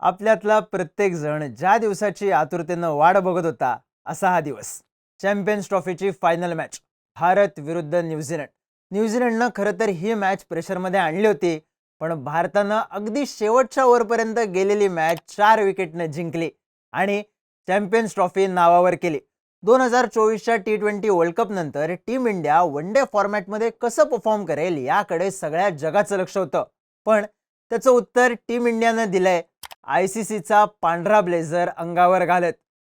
आपल्यातला प्रत्येक जण ज्या दिवसाची आतुरतेनं वाढ बघत होता असा हा दिवस. चॅम्पियन्स ट्रॉफीची फायनल मॅच भारत विरुद्ध न्यूझीलंड न्यूझीलंडनं खरं तर ही मॅच प्रेशरमध्ये आणली होती पण भारतानं अगदी शेवटच्या ओव्हरपर्यंत गेलेली मॅच चार विकेटनं जिंकली आणि चॅम्पियन्स ट्रॉफी नावावर केली. दोन हजार चोवीसच्या टी ट्वेंटी वर्ल्ड कप नंतर टीम इंडिया वन डे फॉर्मॅटमध्ये कसं परफॉर्म करेल याकडे सगळ्या जगाचं लक्ष होतं. पण त्याचं उत्तर टीम इंडियानं दिलंय. आय सी सीचा पांढरा ब्लेझर अंगावर घालत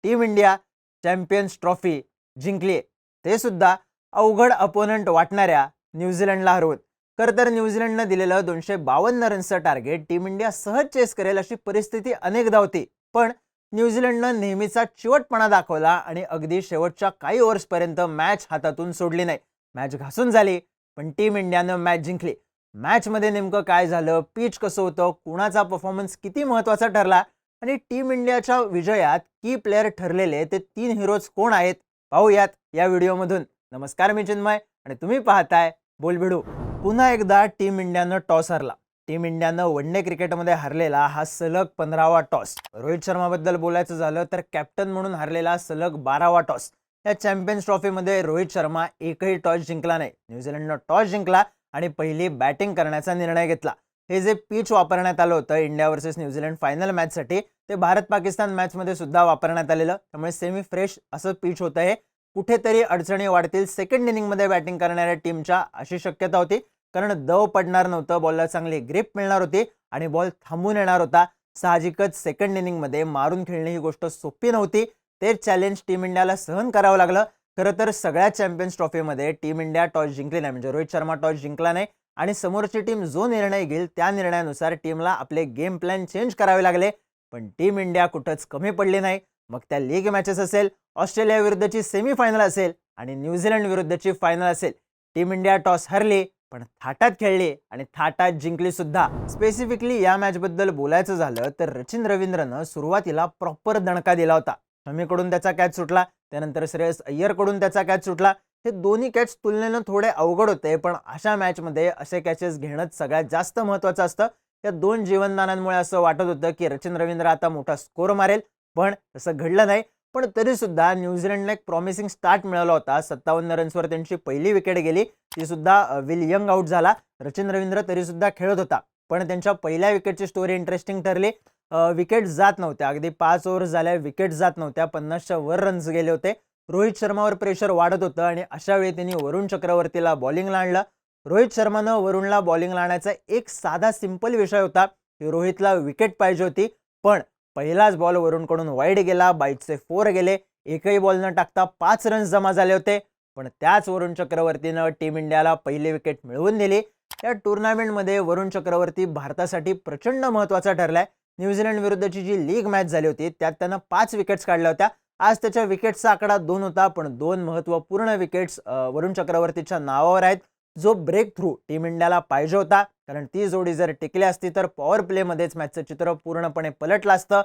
टीम इंडिया चॅम्पियन्स ट्रॉफी जिंकली. ते सुद्धा अवघड अपोनंट वाटणाऱ्या न्यूझीलंडला हरवत खरं तर न्यूझीलंडनं दिलेलं दोनशे बावन्न रन्सचं टार्गेट टीम इंडिया सहज चेस करेल अशी परिस्थिती अनेकदा होती. पण न्यूझीलंडनं नेहमीचा चिवटपणा दाखवला आणि अगदी शेवटच्या काही ओव्हर्सपर्यंत मॅच हातातून सोडली नाही. मॅच घासून झाली पण टीम इंडियानं मॅच जिंकली. मॅचमध्ये नेमकं काय झालं पिच कसं होतं कुणाचा परफॉर्मन्स किती महत्त्वाचा ठरला आणि टीम इंडियाच्या विजयात की प्लेअर ठरलेले ते तीन हिरोज कोण आहेत पाहूयात या व्हिडिओमधून. नमस्कार मी चिन्मय आणि तुम्ही पाहताय बोलबिडू. पुन्हा एकदा टीम इंडियानं टॉस हरला. टीम इंडियानं वन डे क्रिकेटमध्ये हरलेला हा सलग पंधरावा टॉस रोहित शर्माबद्दल बोलायचं झालं तर कॅप्टन म्हणून हरलेला सलग बारावा टॉस या चॅम्पियन्स ट्रॉफीमध्ये रोहित शर्मा एकही टॉस जिंकला नाही. न्यूझीलंडनं टॉस जिंकला आणि पहिली बॅटिंग करण्याचा निर्णय घेतला. हे जे पिच वापरण्यात आलं होतं India versus New Zealand final मॅचसाठी ते भारत पाकिस्तान मॅचमध्ये सुद्धा वापरण्यात आलेलं. त्यामुळे सेमी फ्रेश असं पिच होतं हे. कुठेतरी अडचणी वाढतील. सेकंड इनिंगमध्ये बॅटिंग करणाऱ्या टीमच्या अशी शक्यता होती. कारण दव पडणार नव्हतं बॉलला चांगली ग्रिप मिळणार होती आणि बॉल थांबून येणार होता. साहजिकच सेकंड इनिंगमध्ये मारून खेळणे ही गोष्ट सोपी नव्हती. ते चॅलेंज टीम इंडियाला सहन करावं लागलं. खरं तर सगळ्या चॅम्पियन्स ट्रॉफीमध्ये टीम इंडिया टॉस जिंकली नाही. म्हणजे रोहित शर्मा टॉस जिंकला नाही आणि समोरची टीम जो निर्णय घेईल त्या निर्णयानुसार टीमला आपले गेम प्लॅन चेंज करावे लागले. पण टीम इंडिया कुठंच कमी पडली नाही. मग त्या लीग मॅचेस असेल ऑस्ट्रेलिया विरुद्धची सेमीफायनल असेल आणि न्यूझीलंड विरुद्धची फायनल असेल. टीम इंडिया टॉस हरली पण थाटात खेळली आणि थाटात जिंकली सुद्धा. स्पेसिफिकली या मॅचबद्दल बोलायचं झालं तर रचिन रवींद्रनं सुरुवातीला प्रॉपर दणका दिला होता. शमीकडून त्याचा कॅच सुटला. त्यानंतर श्रेयस अय्यरकडून त्याचा कॅच सुटला. हे दोन्ही कॅच तुलनेनं थोडे अवघड होते पण अशा मॅचमध्ये असे कॅचेस घेणं सगळ्यात जास्त महत्त्वाचं असतं. या दोन जीवनदानांमुळे असं वाटत होतं की रचिन रवींद्र आता मोठा स्कोर मारेल पण तसं घडलं नाही. पण तरीसुद्धा न्यूझीलंडने एक प्रॉमिसिंग स्टार्ट मिळाला होता. सत्तावन्न रन्सवर त्यांची पहिली विकेट गेली ती सुद्धा विल यंग आउट झाला. रचिन रवींद्र तरीसुद्धा खेळत होता पण त्यांच्या पहिल्या विकेटची स्टोरी इंटरेस्टिंग ठरली. विकेट जात नव्हत्या. अगदी पाच ओव्हर झाल्या विकेट जात नव्हत्या. पन्नासच्या वर रन्स गेले होते. रोहित शर्मावर प्रेशर वाढत होतं आणि अशा वेळी त्यांनी वरुण चक्रवर्तीला बॉलिंगला आणलं. रोहित शर्मानं वरुणला बॉलिंगला आणायचा एक साधा सिंपल विषय होता की रोहितला विकेट पाहिजे होती. पण पहिलाच बॉल वरुणकडून वाईड गेला. बाईटचे फोर गेले. एकही बॉल न टाकता पाच रन्स जमा झाले होते. पण त्याच वरुण चक्रवर्तीनं टीम इंडियाला पहिली विकेट मिळवून दिली. या टुर्नामेंटमध्ये वरुण चक्रवर्ती भारतासाठी प्रचंड महत्त्वाचा ठरलाय. न्यूझीलंड विरुद्धची जी लीग मॅच झाली होती त्यात त्यानं पाच विकेट्स काढल्या होत्या. आज त्याच्या विकेट्सचा आकडा दोन होता पण दोन महत्त्वपूर्ण विकेट्स वरुण चक्रवर्तीच्या नावावर आहेत. जो ब्रेक थ्रू टीम इंडियाला पाहिजे होता कारण ती जोडी जर टिकली असती तर पॉवर प्लेमध्येच मॅचचं चित्र पूर्णपणे पलटलं असतं.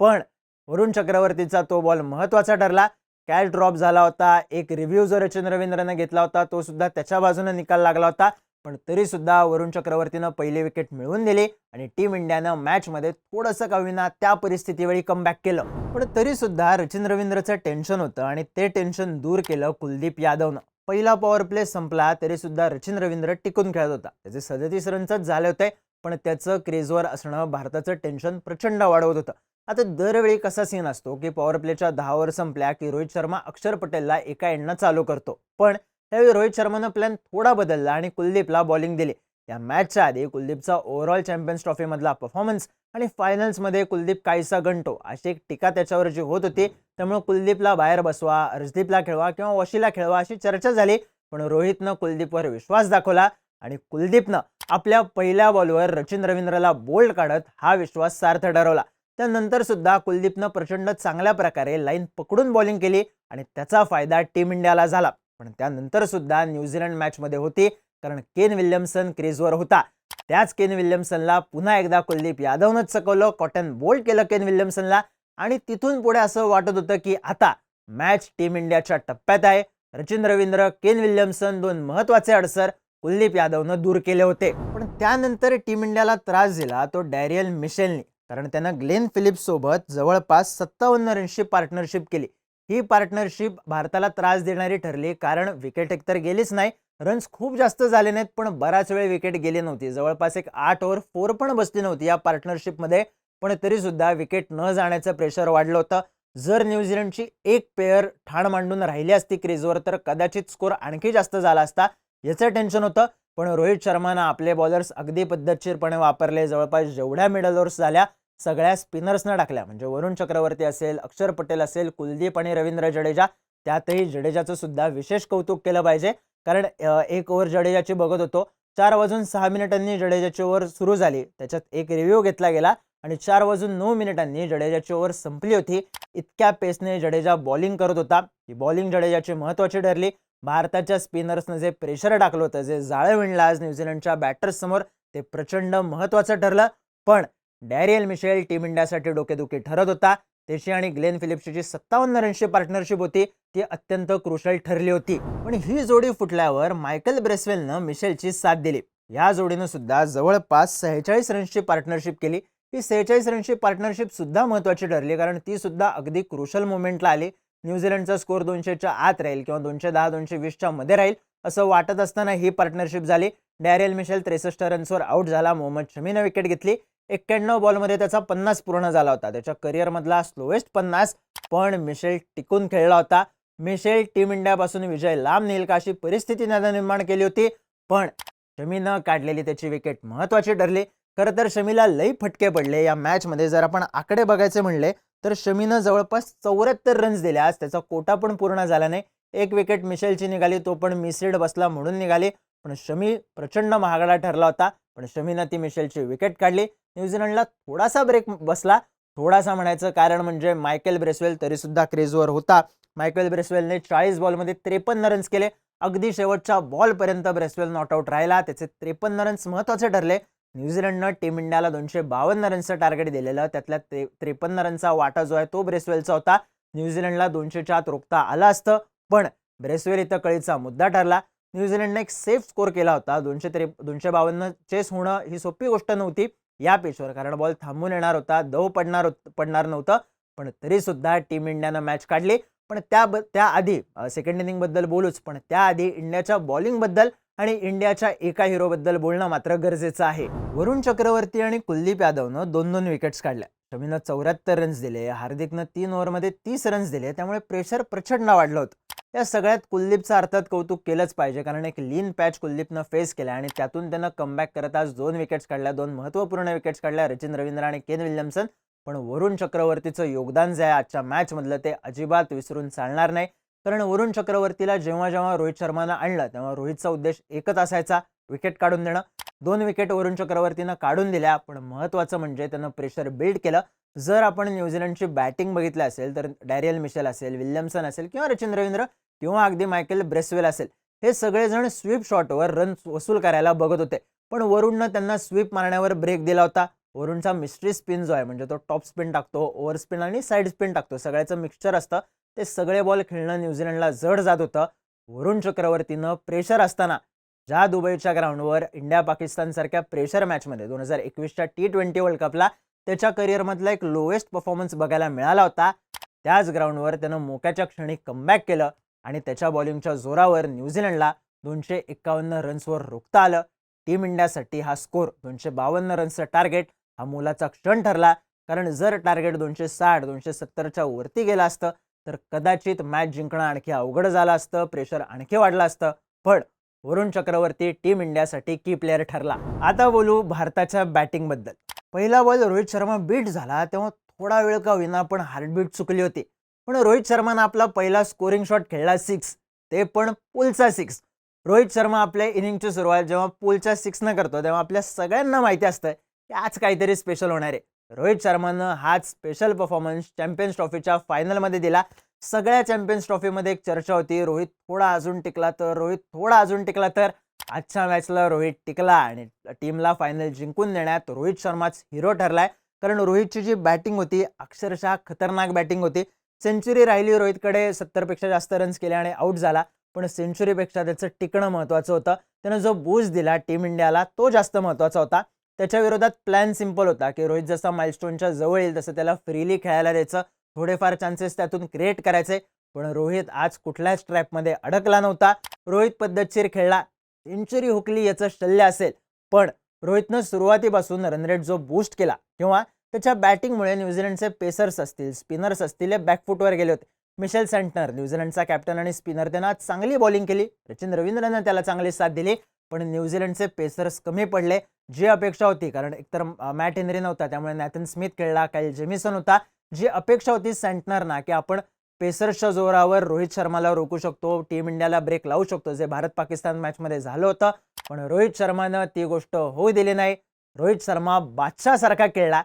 पण वरुण चक्रवर्तीचा तो बॉल महत्त्वाचा ठरला. कॅच ड्रॉप झाला होता एक रिव्ह्यू जो रचिन रवींद्रनं घेतला होता तो सुद्धा त्याच्या बाजूने निकाल लागला होता. पण तरीसुद्धा वरुण चक्रवर्तीनं पहिले विकेट मिळवून दिली आणि टीम इंडियानं मॅचमध्ये थोडंसं का त्या परिस्थितीवेळी कमबॅक केलं. पण तरीसुद्धा रचिन रवींद्रचं टेन्शन होतं आणि ते टेन्शन दूर केलं कुलदीप यादवनं. पहिला पॉवर प्ले संपला तरीसुद्धा रचिन रवींद्र टिकून खेळत होता. त्याचे सदतीस रनच झाले होते पण त्याचं क्रेजवर असणं भारताचं टेन्शन प्रचंड वाढवत होतं. आता दरवेळी कसा सीन असतो की पॉवर प्लेच्या दहा ओव्हर संपल्या की रोहित शर्मा अक्षर पटेलला एका एंडनं चालू करतो. पण त्यावेळी रोहित शर्मानं प्लॅन थोडा बदलला आणि कुलदीपला बॉलिंग दिली. या मॅचच्या आधी कुलदीपचा ओव्हरऑल चॅम्पियन्स ट्रॉफीमधला परफॉर्मन्स आणि फायनल्समध्ये कुलदीप काहीसा गणतो अशी एक टीका त्याच्यावर जी होत होती त्यामुळे कुलदीपला बाहेर बसवा अर्जदीपला खेळवा किंवा वशीला खेळवा अशी चर्चा झाली. पण रोहितनं कुलदीपवर विश्वास दाखवला आणि कुलदीपनं आपल्या पहिल्या बॉलवर रचिन रवींद्रला बोल्ड काढत हा विश्वास सार्थ ठरवला. त्यानंतर सुद्धा कुलदीपनं प्रचंड चांगल्या प्रकारे लाईन पकडून बॉलिंग केली आणि त्याचा फायदा टीम इंडियाला झाला. पण त्यानंतर सुद्धा न्यूझीलंड मॅचमध्ये होती कारण केन विल्यमसन क्रीजवर होता. त्याच केन विल्यमसनला पुन्हा एकदा कुलदीप यादवनंच चकवलं कॉटन बोल्ड केलं केन विल्यमसनला आणि तिथून पुढे असं वाटत होतं की आता मॅच टीम इंडियाच्या टप्प्यात आहे. रचिन रवींद्र केन विल्यमसन दोन महत्त्वाचे अडसर कुलदीप यादवनं दूर केले होते. पण त्यानंतर टीम इंडियाला त्रास दिला तो डॅरियल मिशेलनी कारण त्यानं ग्लेन फिलिप्स सोबत जवळपास सत्तावन्न रन्सची पार्टनरशिप केली. ही पार्टनरशिप भारताला त्रास देणारी ठरली कारण विकेट एकतर गेलीच नाही रन्स खूप जास्त झाले नाहीत पण बराच वेळ विकेट गेली नव्हती. जवळपास एक आठ ओव्हर फोर पण बसली नव्हती या पार्टनरशिपमध्ये पण तरीसुद्धा विकेट न जाण्याचं प्रेशर वाढलं होतं. जर न्यूझीलंडची एक पेअर ठाण मांडून राहिली असती क्रीजवर तर कदाचित स्कोर आणखी जास्त झाला असता याचं टेन्शन होतं. पण रोहित शर्मानं आपले बॉलर्स अगदी पद्धतशीरपणे वापरले. जवळपास जेवढ्या मिडल ओव्हर्स झाल्या सगळ्या स्पिनर्सनं टाकल्या. म्हणजे वरुण चक्रवर्ती असेल अक्षर पटेल असेल कुलदीप आणि रवींद्र जडेजा त्यातही जडेजाचं सुद्धा विशेष कौतुक केलं पाहिजे. कारण एक ओव्हर जडेजाची बघत होतो. चार वाजून सहा मिनिटांनी जडेजाची ओव्हर सुरू झाली. त्याच्यात एक रिव्ह्यू घेतला गेला आणि चार वाजून नऊ मिनिटांनी जडेजाची ओव्हर संपली होती. इतक्या पेसने जडेजा बॉलिंग करत होता. ही बॉलिंग जडेजाची महत्त्वाची ठरली. भारताच्या स्पिनर्सनं जे प्रेशर टाकलं होतं जे जाळं विणलं आज न्यूझीलंडच्या बॅटर्ससमोर ते प्रचंड महत्त्वाचं ठरलं. पण डॅरियल मिशेल टीम इंडियासाठी डोकेदुखी ठरत होता. त्याची आणि ग्लेन फिलिप्सची जी सत्तावन्न रनची पार्टनरशिप होती ती अत्यंत क्रुशल ठरली होती. पण ही जोडी फुटल्यावर मायकल ब्रेसवेलनं मिशेलची साथ दिली. या जोडीनं सुद्धा जवळपास सेहेचाळीस रन्सची पार्टनरशिप केली. ही सेहेचाळीस रनची पार्टनरशिप सुद्धा महत्त्वाची ठरली कारण ती सुद्धा अगदी क्रुशल मोमेंटला आली. न्यूझीलंडचा स्कोर दोनशेच्या आत राहील किंवा दोनशे दहा दोनशे वीसच्या मध्ये राहील असं वाटत असताना ही पार्टनरशिप झाली. डॅरियल मिशेल त्रेसष्ट रन्सवर आऊट झाला. मोहम्मद शमीनं विकेट घेतली. एक्क्याण्णव बॉलमध्ये त्याचा पन्नास पूर्ण झाला होता. त्याच्या करिअरमधला स्लोएस्ट पन्नास पण मिशेल टिकून खेळला होता. मिशेल टीम इंडियापासून विजय लांब नेईल का अशी परिस्थिती त्यानं निर्माण केली होती पण शमीनं काढलेली त्याची विकेट महत्त्वाची ठरली. खरं तर शमीला लई फटके पडले. या मॅचमध्ये जर आपण आकडे बघायचे म्हणले तर शमीनं जवळपास चौऱ्याहत्तर रन्स दिले. आज त्याचा कोटा पण पूर्ण झाला नाही. एक विकेट मिशेलची निघाली तो पण मिसिड बसला म्हणून निघाली. पण शमी प्रचंड महागडा ठरला होता. पण शमीनं ती मिशेलची विकेट काढली. न्यूझीलंडला थोडासा ब्रेक बसला. थोडासा म्हणायचं कारण म्हणजे मायकेल ब्रेसवेल तरीसुद्धा क्रेजवर होता. मायकेल ब्रेसवेलने चाळीस बॉलमध्ये त्रेपन्न रन्स केले. अगदी शेवटच्या बॉलपर्यंत ब्रेसवेल नॉट आऊट राहिला. त्याचे त्रेपन्न रन्स महत्त्वाचे ठरले. न्यूझीलंडनं टीम इंडियाला दोनशे बावन्न रन्सचं टार्गेट दिलेलं. त्यातल्या त्रे त्रेपन्न रनचा वाटा जो आहे तो ब्रेसवेलचा होता. न्यूझीलंडला दोनशे चार रोखता आला असतं. पण ब्रेसवेल इथं कळीचा मुद्दा ठरला. न्यूझीलंडने एक सेफ स्कोर केला होता. दोनशे त्रे दोनशे बावन्न चेस होणं ही सोपी गोष्ट नव्हती. या पिचवर कारण बॉल थांबून येणार होता दव पडणार पडणार नव्हतं. पण तरी सुद्धा टीम इंडियानं मॅच काढली. पण त्या त्याआधी सेकंड इनिंगबद्दल बोलूच पण त्याआधी इंडियाच्या बॉलिंगबद्दल आणि इंडियाच्या एका हिरोबद्दल बोलणं मात्र गरजेचं आहे. वरुण चक्रवर्ती आणि कुलदीप यादवनं दोन दोन विकेट्स काढल्या. शमीनं चौऱ्याहत्तर रन्स दिले हार्दिकनं तीन ओव्हरमध्ये तीस रन्स दिले. त्यामुळे प्रेशर प्रचंड वाढलं होतं. या सगळ्यात कुलदीपचं अर्थात कौतुक केलंच पाहिजे. कारण एक लीन पॅच कुलदीपनं फेस केला आणि त्यातून त्यानं कमबॅक करत आज दोन विकेट्स काढल्या. दोन महत्त्वपूर्ण विकेट्स काढल्या. रचिन रवींद्र आणि केन विल्यमसन. पण वरुण चक्रवर्तीचं योगदान जे आहे आजच्या मॅचमधलं ते अजिबात विसरून चालणार नाही. कारण वरुण चक्रवर्तीला जेव्हा जेव्हा रोहित शर्मानं आणलं तेव्हा रोहितचा उद्देश एकच असायचा विकेट काढून देणं. दोन विकेट वरुण चक्रवर्तीनं काढून दिल्या पण महत्त्वाचं म्हणजे त्यानं प्रेशर बिल्ड केलं. जर आपण न्यूझीलंडची बॅटिंग बघितली असेल तर डॅरियल मिशेल असेल विल्यमसन असेल किंवा रचिन रवींद्र किंवा अगदी मायकेल ब्रेसवेल असेल हे सगळेजण स्वीप शॉटवर रन वसूल करायला बघत होते. पण वरुणनं त्यांना स्वीप मारण्यावर ब्रेक दिला होता. वरुणचा मिस्ट्री स्पिन जो आहे म्हणजे तो टॉप स्पिन टाकतो ओव्हर स्पिन आणि साईड स्पिन टाकतो. सगळ्याचं मिक्सचर असतं. ते सगळे बॉल खेळणं न्यूझीलंडला जड जात होतं. वरुण चक्रवर्तीनं प्रेशर असताना ज्या दुबईच्या ग्राउंडवर इंडिया पाकिस्तानसारख्या प्रेशर मॅचमध्ये दोन हजार एकवीसच्या टी ट्वेंटी वर्ल्ड कपला त्याच्या करिअरमधला एक लोएस्ट परफॉर्मन्स बघायला मिळाला होता. त्याच ग्राउंडवर त्यानं मोक्याच्या क्षणी कमबॅक केलं. आणि त्याच्या बॉलिंगच्या जोरावर न्यूझीलंडला दोनशे एक्कावन्न रन्सवर रोखता आलं. टीम इंडियासाठी हा स्कोर दोनशे बावन्न रन्सचं टार्गेट हा मोलाचा क्षण ठरला. कारण जर टार्गेट दोनशे साठ दोनशे सत्तरच्या वरती गेलं असतं तर कदाचित मॅच जिंकणं आणखी अवघड झालं असतं प्रेशर आणखी वाढलं असतं. पण वरुण चक्रवर्ती टीम इंडियासाठी की प्लेअर ठरला. आता बोलू भारताच्या बॅटिंगबद्दल पहिला बॉल रोहित शर्मा बीट झाला तेव्हा थोडा वेळ का होईना पण हार्टबीट चुकली होती. पण रोहित शर्मानं आपला पहिला स्कोरिंग शॉट खेळला सिक्स ते पण पुलचा सिक्स रोहित शर्मा आपल्या इनिंगची सुरुवात जेव्हा पुलच्या सिक्सनं करतो तेव्हा आपल्या सगळ्यांना माहिती असतं की आज काहीतरी स्पेशल होणार आहे. रोहित शर्मानं हाच स्पेशल परफॉर्मन्स चॅम्पियन्स ट्रॉफीच्या फायनलमध्ये दिला. सगळ्या चॅम्पियन्स ट्रॉफीमध्ये एक चर्चा होती. रोहित थोडा अजून टिकला तर रोहित थोडा अजून टिकला तर आजच्या मॅचला रोहित टिकला आणि टीमला फायनल जिंकून देण्यात रोहित शर्माच हिरो ठरलाय. कारण रोहितची जी बॅटिंग होती अक्षरशः खतरनाक बॅटिंग होती. सेंचुरी राहिली रोहितकडे सत्तरपेक्षा जास्त रन्स केले आणि आऊट झाला. पण सेंचुरीपेक्षा त्याचं टिकणं महत्त्वाचं होतं. त्यानं जो बूज दिला टीम इंडियाला तो जास्त महत्त्वाचा होता. त्याच्या विरोधात प्लॅन सिंपल होता की रोहित जसा माइलस्टोनच्या जवळ येईल तसं त्याला फ्रीली खेळायला द्यायचं. थोडेफार चान्सेस त्यातून क्रिएट करायचे. पण रोहित आज कुठल्याच ट्रॅपमध्ये अडकला नव्हता. रोहित पद्धतशीर खेळला. सेंचुरी हुकली याचं शल्य असेल. पण रोहितनं सुरुवातीपासून रनरेट जो बूस्ट केला किंवा त्याच्या बॅटिंगमुळे न्यूझीलंडचे पेसर्स असतील स्पिनर्स असतील हे बॅकफुटवर गेले होते. मिशेल सेंटनर न्यूझीलंडचा कॅप्टन आणि स्पिनर त्यानं आज चांगली बॉलिंग केली. सचिन रवींद्रनं त्याला चांगली साथ दिली पण न्यूझीलंडचे पेसर्स कमी पडले जी अपेक्षा होती कारण एकतर मॅट हेनरी नव्हता त्यामुळे नॅथन स्मिथ खेळला काही जेमिसन होता. जी अपेक्षा होती सेंटनरना की आपण पेसर्सच्या जोरावर रोहित शर्माला रोखू शकतो टीम इंडियाला ब्रेक लावू शकतो जे भारत पाकिस्तान मॅचमध्ये झालं होतं. पण रोहित शर्मानं ती गोष्ट होऊ दिली नाही. रोहित शर्मा बादशासारखा खेळला.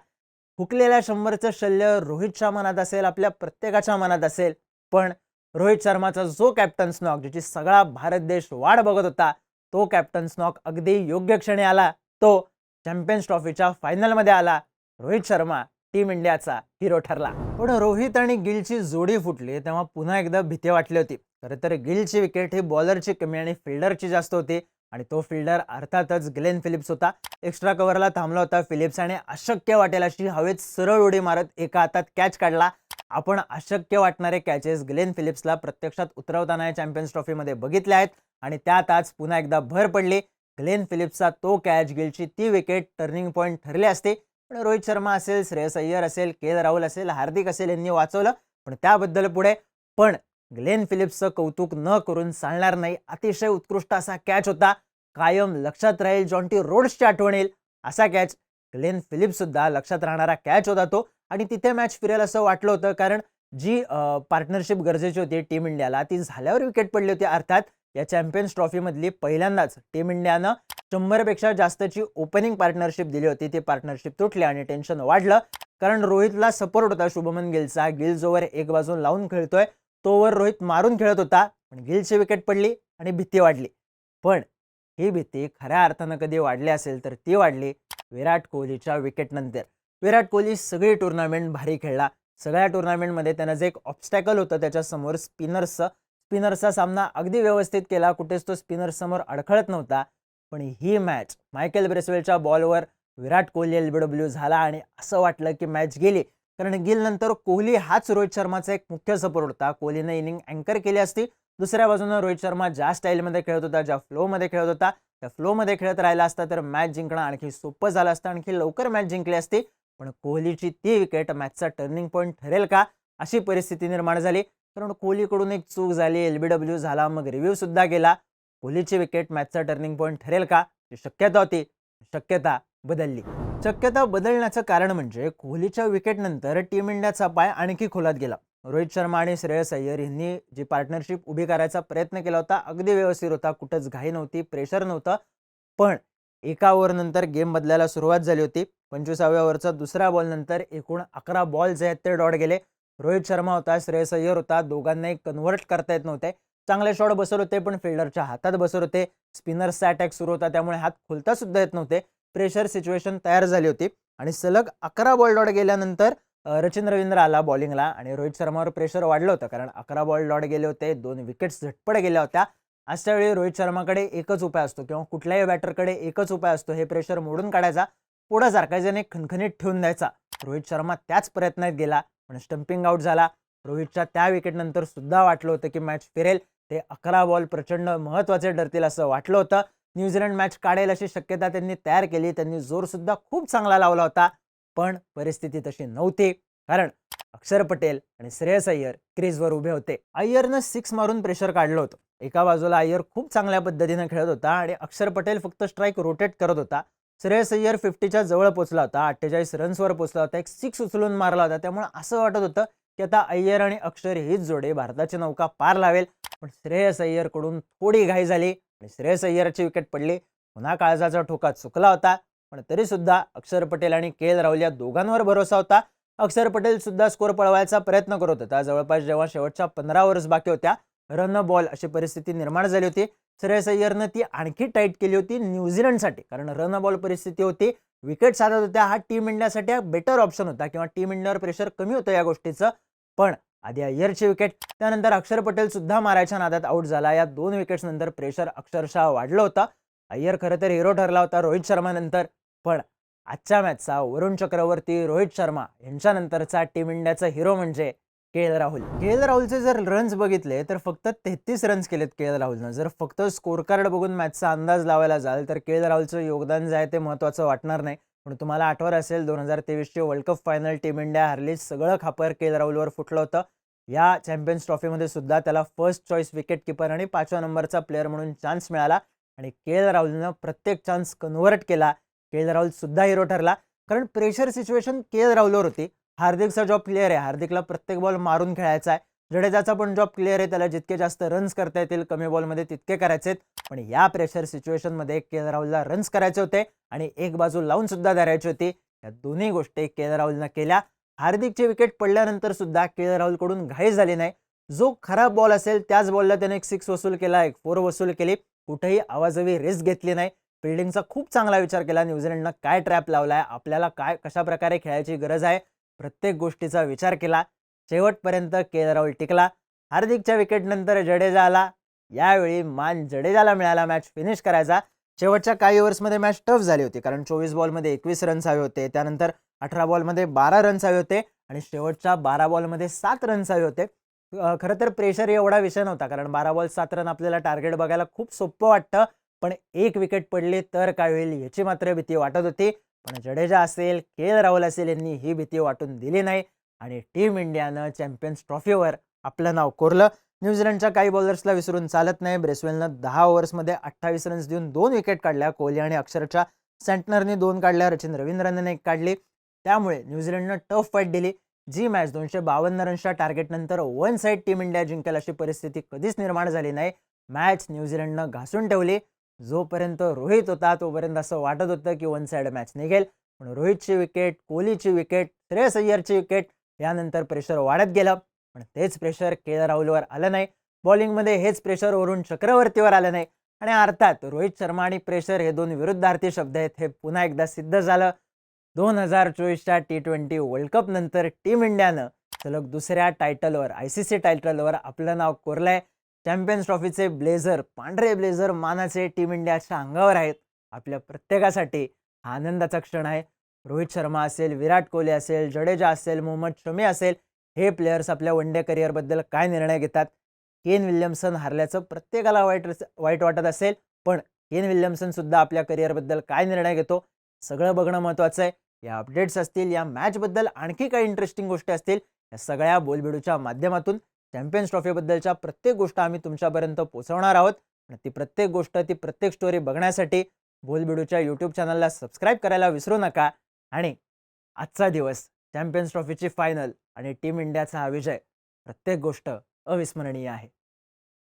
हुकलेल्या शंभरचं शल्य रोहितच्या मनात असेल आपल्या प्रत्येकाच्या मनात असेल. पण रोहित शर्माचा जो कॅप्टन स्नॉक ज्याची सगळा भारत देश वाढ बघत होता तो कॅप्टन स्नॉक अगदी योग्य क्षणी आला. तो चॅम्पियन्स ट्रॉफीच्या फायनलमध्ये आला. रोहित शर्मा टीम इंडियाचा हिरो ठरला. पण रोहित आणि गिलची जोडी फुटली तेव्हा पुन्हा एकदा भीती वाटली होती. खरं तर गिलची विकेट ही बॉलरची कमी आणि फिल्डरची जास्त होती आणि तो फिल्डर अर्थातच ग्लेन फिलिप्स होता. एक्स्ट्रा कव्हरला थांबला होता फिलिप्स आणि अशक्य वाटेल अशी हवेत सरळ उडी मारत एका हातात कॅच काढला. आपण अशक्य वाटणारे कॅचेस ग्लेन फिलिप्सला प्रत्यक्षात उतरवताना या चॅम्पियन्स ट्रॉफीमध्ये बघितले आहेत आणि त्यात आज पुन्हा एकदा भर पडली. ग्लेन फिलिप्सचा तो कॅच गिलची ती विकेट टर्निंग पॉईंट ठरले असते. पण रोहित शर्मा असेल श्रेयस अय्यर असेल के एल राहुल असेल हार्दिक असेल यांनी वाचवलं. पण त्याबद्दल पुढे पण ग्लेन फिलिप्सचं कौतुक न करून चालणार नाही. अतिशय उत्कृष्ट असा कॅच होता. कायम लक्षात राहील जॉन्टी रोड्सची आठवण येईल असा कॅच ग्लेन फिलिप्स सुद्धा लक्षात राहणारा कॅच होता तो. आणि तिथे मॅच फिरेल असं वाटलं होतं. कारण जी पार्टनरशिप गरजेची होती टीम इंडियाला ती झाल्यावर विकेट पडली होती. अर्थात या चॅम्पियन्स ट्रॉफीमधली पहिल्यांदाच टीम इंडियानं शंभरपेक्षा जास्तची ओपनिंग पार्टनरशिप दिली होती. ती पार्टनरशिप तुटली आणि टेन्शन वाढलं. कारण रोहितला सपोर्ट होता शुभमन गिलचा. गिल जोवर एक बाजून लावून खेळतोय. तोवर रोहित मारून खेळत होता पण गिलची विकेट पडली आणि भीती वाढली. पण ही भीती खऱ्या अर्थानं कधी वाढली असेल तर ती वाढली विराट कोहलीच्या विकेटनंतर विराट कोहली सगळी टुर्नामेंट भारी खेळला. सगळ्या टुर्नामेंटमध्ये त्यानं जे एक ऑब्स्टॅकल होतं त्याच्यासमोर स्पिनर्सचं स्पिनर्सचा सामना अगदी व्यवस्थित केला. कुठेच तो स्पिनरसमोर अडखळत नव्हता. पण ही मॅच मायकेल ब्रेसवेलच्या बॉलवर Virat Kohli L B W झाला आणि असं वाटलं की मॅच गेली. कारण गिलनंतर कोहली हाच रोहित शर्माचा एक मुख्य सपोर्ट होता. कोहलीनं इनिंग अँकर केली असती. दुसऱ्या बाजूनं रोहित शर्मा ज्या स्टाईलमध्ये खेळत होता ज्या फ्लोमध्ये खेळत होता त्या फ्लोमध्ये खेळत राहिला असता तर मॅच जिंकणं आणखी सोपं झालं असतं. आणखी लवकर मॅच जिंकली असती. पण कोहलीची ती विकेट मॅचचा टर्निंग पॉईंट ठरेल का? अशी परिस्थिती निर्माण झाली. कारण कोहलीकडून एक चूक झाली. एल बी डब्ल्यू झाला. मग रिव्ह्यू सुद्धा गेला कोहलीची विकेट मॅचचा टर्निंग पॉईंट ठरेल का? शक्यता होती. शक्यता बदलली. शक्यता बदलण्याचं कारण म्हणजे कोहलीच्या विकेटनंतर टीम इंडियाचा पाय आणखी खोलात गेला. रोहित शर्मा आणि श्रेयस अय्यर यांनी जी पार्टनरशिप उभी करायचा प्रयत्न केला होता अगदी व्यवस्थित होता कुठंच घाई नव्हती प्रेशर नव्हतं. पण एका ओव्हरनंतर गेम बदलायला सुरुवात झाली होती. पंचवीसाव्या ओव्हरचा दुसऱ्या बॉलनंतर एकूण अकरा बॉल जे आहेत ते डॉट गेले. रोहित शर्मा होता श्रेयस अय्यर होता दोघांनाही कन्व्हर्ट करता येत नव्हते. चांगले शॉट बसवले होते पण फिल्डरच्या हातात बसवले होते. स्पिनर्सचा अटॅक सुरू होता त्यामुळे हात खोलता सुद्धा येत नव्हते. प्रेशर सिच्युएशन तयार झाली होती. आणि सलग अकरा बॉल डॉट गेल्यानंतर रचिन रवींद्र आला बॉलिंगला आणि रोहित शर्मावर प्रेशर वाढलं होतं. कारण अकरा बॉल डॉट गेले होते दोन विकेट्स झटपट गेल्या होत्या. अशा वेळी रोहित शर्माकडे एकच उपाय असतो किंवा कुठल्याही बॅटरकडे एकच उपाय असतो. हे प्रेशर मोडून काढायचा पुढं सारखायचा खणखणीत ठेवून द्यायचा. रोहित शर्मा त्याच प्रयत्नात गेला पण स्टंपिंग आउट झाला. रोहितच्या त्या विकेटनंतर सुद्धा वाटलं होतं की मॅच फिरेल. ते अकरा बॉल प्रचंड महत्त्वाचे ठरतील असं वाटलं होतं. न्यूझीलंड मॅच काढेल अशी शक्यता त्यांनी तयार केली. त्यांनी जोरसुद्धा खूप चांगला लावला होता पण परिस्थिती तशी नव्हती. कारण अक्षर पटेल आणि श्रेयस अय्यर क्रीजवर उभे होते. अय्यरनं सिक्स मारून प्रेशर काढलं होतं. एका बाजूला अय्यर खूप चांगल्या पद्धतीनं खेळत होता आणि अक्षर पटेल फक्त स्ट्राईक रोटेट करत होता. श्रेयस अय्यर फिफ्टीच्या जवळ पोचला होता अठ्ठेचाळीस रन्सवर पोचला होता एक सिक्स उचलून मारला होता. त्यामुळे असं वाटत होतं की आता अय्यर आणि अक्षर हीच जोडे भारताची नौका पार लावेल. पण श्रेयस अय्यरकडून थोडी घाई झाली. आणि श्रेयस अय्यरची विकेट पडली. पुन्हा काळजाचा ठोका चुकला होता पण तरीसुद्धा अक्षर पटेल आणि के एल राहुल या दोघांवर भरोसा होता. अक्षर पटेल सुद्धा स्कोर पळवायचा प्रयत्न करत होता. जवळपास जेव्हा शेवटच्या पंधरा ओव्हर्स बाकी होत्या रन बॉल अशी परिस्थिती निर्माण झाली होती. श्रेयस अय्यरनं ती आणखी टाईट केली होती न्यूझीलंडसाठी कारण रन बॉल परिस्थिती होती. विकेट साधत होत्या हा टीम इंडियासाठी हा बेटर ऑप्शन होता किंवा टीम इंडियावर प्रेशर कमी होतं या गोष्टीचं. पण आधी अय्यरची विकेट त्यानंतर अक्षर पटेल सुद्धा मारायच्या नादात आऊट झाला. या दोन विकेट्स नंतर प्रेशर अक्षरशः वाढलं होतं. अय्यर खरं तर हिरो ठरला होता रोहित शर्मा नंतर. पण आजच्या मॅचचा वरुण चक्रवर्ती रोहित शर्मा यांच्यानंतरचा टीम इंडियाचा हिरो म्हणजे K L Rahul. K L राहुलचे जर रन्स बघितले तर फक्त तेहतीस रन्स केलेत के एल राहुलनं. जर फक्त स्कोर कार्ड बघून मॅचचा अंदाज लावायला जाल तर के एल राहुलचं योगदान जे आहे ते महत्त्वाचं वाटणार नाही. पण तुम्हाला आठवत असेल दोन हजार तेवीसची World Cup final team India हरली सगळं खापर के एल राहुलवर फुटलं होतं. या चॅम्पियन्स ट्रॉफीमध्ये सुद्धा त्याला फर्स्ट चॉईस विकेट किपर आणि पाचव्या नंबरचा प्लेअर म्हणून चान्स मिळाला. आणि के एल राहुलनं प्रत्येक चान्स कन्व्हर्ट केला. के एल राहुलसुद्धा हिरो ठरला. कारण प्रेशर सिच्युएशन के एल राहुलवर होती. हार्दिकचा जॉब क्लिअर आहे. हार्दिकला प्रत्येक बॉल मारून खेळायचा आहे. जडेजाचा पण जॉब क्लिअर आहे. त्याला जितके जास्त रन्स करता येतील कमी बॉलमध्ये तितके करायचे आहेत. पण या प्रेशर सिच्युएशनमध्ये के एल राहुलला रन्स करायचे होते. आणि एक बाजू लावून सुद्धा धरायची होती. या दोन्ही गोष्टी के एल राहुलनं केल्या. हार्दिकचे विकेट पडल्यानंतर सुद्धा के एल राहुलकडून घाई झाली नाही. जो खराब बॉल असेल त्याच बॉलला त्याने एक सिक्स वसूल केला एक फोर वसूल केली. कुठेही आवाजवी रिस्क घेतली नाही. फिल्डिंगचा खूप चांगला विचार केला. न्यूझीलंडनं काय ट्रॅप लावलाय? आपल्याला काय कशा प्रकारे खेळायची गरज आहे? प्रत्येक गोष्टीचा विचार केला. शेवटपर्यंत के एल राहुल टिकला. हार्दिकच्या विकेटनंतर जडेजा आला. यावेळी मान जडेजाला मिळाला मॅच फिनिश करायचा. शेवटच्या काही ओव्हर्समध्ये मॅच टफ झाली होती कारण चोवीस बॉलमध्ये एकवीस रन्स हवे होते. त्यानंतर अठरा बॉलमध्ये बारा रन्स हवे होते आणि शेवटच्या बारा बॉलमध्ये सात रन्स हवे होते खरं तर प्रेशर एवढा विषय नव्हता कारण बारा बॉल सात रन आपल्याला टार्गेट बघायला खूप सोपं वाटतं. पण एक विकेट पडली तर काय होईल याची मात्र भीती वाटत होती. पण जडेजा असेल के एल राहुल असेल यांनी ही भीती वाटून दिली नाही आणि टीम इंडियानं चॅम्पियन्स ट्रॉफीवर आपलं नाव कोरलं. न्यूझीलंडच्या काही बॉलर्सला विसरून चालत नाही. ब्रेसवेलनं दहा ओव्हर्समध्ये अठ्ठावीस रन्स देऊन दोन विकेट काढल्या. कोहली आणि अक्षरच्या सेंटनरने दोन काढल्या. रचिन रवींद्रने एक काढली. त्यामुळे न्यूझीलंडनं टफ फाईट दिली. जी मॅच दोनशे बावन्न रन्सच्या टार्गेटनंतर वन साईड टीम इंडिया जिंकेल अशी परिस्थिती कधीच निर्माण झाली नाही. मॅच न्यूझीलंडनं घासून ठेवली. जोपर्यंत रोहित होता तोपर्यंत असं वाटत होतं की वन साईड मॅच निघेल. पण रोहितची विकेट कोहलीची विकेट श्रेयस अय्यरची विकेट यानंतर प्रेशर वाढत गेलं. पण तेच प्रेशर के एल राहुलवर आलं नाही. बॉलिंगमध्ये हेच प्रेशर वरून चक्रवर्तीवर आलं नाही. आणि अर्थात रोहित शर्मा आणि प्रेशर हे दोन विरुद्धार्थी शब्द आहेत. हे पुन्हा एकदा सिद्ध झालं. दोन हजार चोवीसच्या टी ट्वेंटी वर्ल्ड कप नंतर टीम इंडियानं सलग दुसऱ्या टायटलवर आय सी सी टायटलवर आपलं नाव कोरलंय. चॅम्पियन्स ट्रॉफीचे ब्लेझर पांढरे ब्लेझर मानाचे टीम इंडियाच्या अंगावर आहेत. आपल्या प्रत्येकासाठी हा आनंदाचा क्षण आहे. रोहित शर्मा असेल विराट कोहली असेल जडेजा असेल मोहम्मद शमी असेल हे प्लेयर्स आपल्या वन डे करिअरबद्दल काय निर्णय घेतात? केन विल्यमसन हारल्याचं प्रत्येकाला वाईट वाईट वाटत असेल पण केन विल्यमसन सुद्धा आपल्या करिअरबद्दल काय निर्णय घेतो? सगळं बघणं महत्त्वाचं आहे. या अपडेट्स असतील या मॅचबद्दल आणखी काही इंटरेस्टिंग गोष्टी असतील या सगळ्या बोलबिडूच्या माध्यमातून चॅम्पियन्स ट्रॉफीबद्दलच्या प्रत्येक गोष्ट आम्ही तुमच्यापर्यंत पोहोचवणार आहोत. आणि ती प्रत्येक गोष्ट ती प्रत्येक स्टोरी बघण्यासाठी बोलबिडूच्या यूट्यूब चॅनलला सबस्क्राईब करायला विसरू नका. आणि आजचा दिवस चॅम्पियन्स ट्रॉफीची फायनल आणि टीम इंडियाचा हा विजय प्रत्येक गोष्ट अविस्मरणीय आहे.